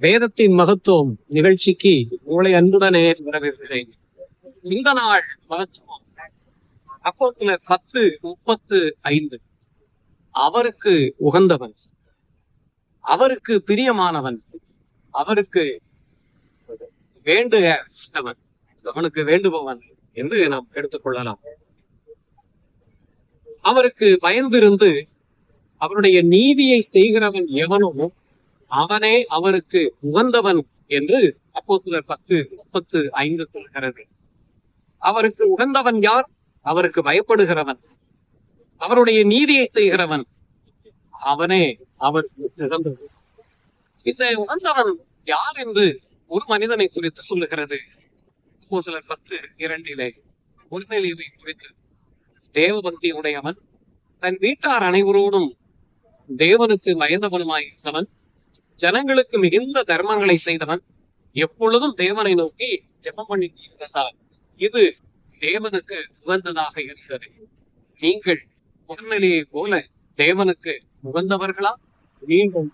வேதத்தின் மகத்துவம் நிகழ்ச்சிக்கு உங்களை அன்புடனே வரவேற்கிறேன். இந்த நாள் மகத்துவம். அப்போத்துல பத்து முப்பத்து ஐந்து. அவருக்கு உகந்தவன். அவருக்கு பிரியமானவன். அவருக்கு வேண்டுகவன் அவனுக்கு வேண்டுபவன் என்று நாம் எடுத்துக்கொள்ளலாம் அவருக்கு பயந்திருந்து அவருடைய நீதியை செய்கிறவன் எவனோ அவனே அவருக்கு உகந்தவன் என்று அப்போ சிலர் பத்து முப்பத்து ஐந்து சொல்கிறது. அவருக்கு உகந்தவன் யார்? அவருக்கு பயப்படுகிறவன். அவருடைய நீதியை செய்கிறவன். அவனே அவருக்கு உகந்தவன் இந்த உகந்தவன் யார் என்று ஒரு மனிதனை குறித்து சொல்லுகிறது. அப்போ சிலர் பத்து இரண்டிலே ஒருநிலையை குறித்து. தேவபக்தி உடையவன் தன் வீட்டார் அனைவரோடும் தேவனுக்கு வயந்தவனுமாயிருந்தவன் ஜனங்களுக்கு மிகுந்த தர்மங்களை செய்தவன் எப்பொழுதும் தேவனை நோக்கி ஜெபம் பண்ணி இருந்ததால் இது தேவனுக்கு உகந்ததாக இருந்தது. நீங்கள் பொன்னிலையை போல தேவனுக்கு உகந்தவர்களா? மீண்டும்